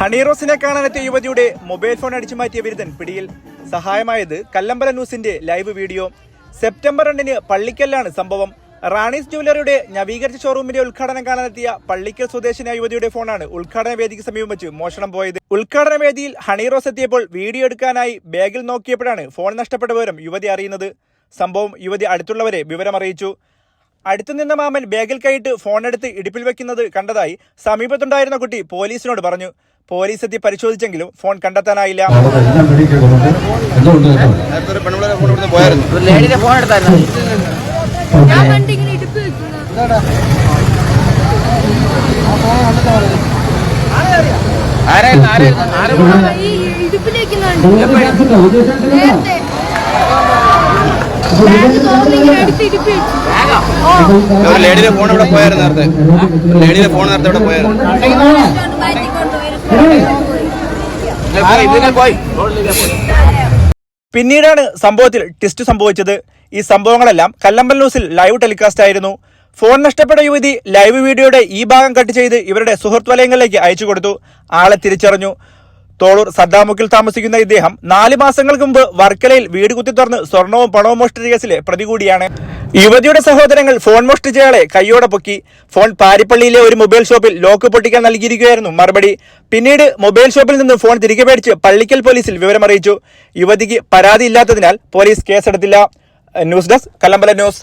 ഹണീറോസിനെ കാണാനെത്തിയ യുവതിയുടെ mobile phone അടിച്ചു മാറ്റിയ ബിരുദൻ പിടിയിൽ. സഹായമായത് കല്ലമ്പല ന്യൂസിന്റെ ലൈവ് വീഡിയോ. സെപ്റ്റംബർ രണ്ടിന് പള്ളിക്കലാണ് സംഭവം. റാണീസ് ജുവലറിയുടെ നവീകരിച്ച ഷോറൂമിന്റെ ഉദ്ഘാടനം കാണാനെത്തിയ പള്ളിക്കൽ സ്വദേശിനായ യുവതിയുടെ ഫോണാണ് ഉദ്ഘാടന വേദിക്ക് സമീപം വെച്ച് മോഷണം പോയത്. ഉദ്ഘാടന വേദിയിൽ ഹണീറോസ് എത്തിയപ്പോൾ വീഡിയോ എടുക്കാനായി ബാഗിൽ നോക്കിയപ്പോഴാണ് ഫോൺ നഷ്ടപ്പെട്ട വിവരം യുവതി അറിയുന്നത്. സംഭവം യുവതി അടുത്തുള്ളവരെ വിവരം അറിയിച്ചു. അടുത്തു നിന്ന മാമൻ ബാഗിൽ കൈയിട്ട് ഫോണെടുത്ത് ഇടുപ്പിൽ വെക്കുന്നത് കണ്ടതായി സമീപത്തുണ്ടായിരുന്ന കുട്ടി പോലീസിനോട് പറഞ്ഞു. പോലീസ് എത്തി പരിശോധിച്ചെങ്കിലും ഫോൺ കണ്ടെത്താനായില്ല. ഒരു ലേഡിയുടെ ഫോൺ ഇവിടെ പോയായിരുന്നു നേരത്തെ. ഒരു ലേഡിയുടെ ഫോൺ നേരത്തെ. ഇവിടെ പോയായിരുന്നു. പിന്നീടാണ് സംഭവത്തിൽ ട്വിസ്റ്റ് സംഭവിച്ചത്. ഈ സംഭവങ്ങളെല്ലാം കല്ലമ്പൽ ന്യൂസിൽ ലൈവ് ടെലികാസ്റ്റ് ആയിരുന്നു. ഫോൺ നഷ്ടപ്പെട്ട യുവതി ലൈവ് വീഡിയോയുടെ ഈ ഭാഗം കട്ട് ചെയ്ത് ഇവരുടെ സുഹൃത്ത് വലയങ്ങളിലേക്ക് അയച്ചു കൊടുത്തു. ആളെ തിരിച്ചറിഞ്ഞു. തോളൂർ സദ്ദാമുക്കിൽ താമസിക്കുന്ന ഇദ്ദേഹം നാല് മാസങ്ങൾക്ക് മുമ്പ് വർക്കലയിൽ വീട് കുത്തി തുറന്ന് സ്വർണവും പണവും മോഷ്ടിച്ച കേസിലെ പ്രതി കൂടിയാണ്. യുവതിയുടെ സഹോദരങ്ങൾ ഫോൺ മോഷ്ടിച്ചയാളെ കൈയോടെ പൊക്കി. ഫോൺ പാരിപ്പള്ളിയിലെ ഒരു മൊബൈൽ ഷോപ്പിൽ ലോക്ക് പൊട്ടിക്കാൻ നൽകിയിരിക്കുകയായിരുന്നു മറുപടി. പിന്നീട് മൊബൈൽ ഷോപ്പിൽ നിന്ന് ഫോൺ തിരികെ മേടിച്ച് പള്ളിക്കൽ പോലീസിൽ വിവരമറിയിച്ചു യുവതിക്ക് പരാതി ഇല്ലാത്തതിനാൽ police കേസെടുത്തില്ല. News desk Kallambalam news.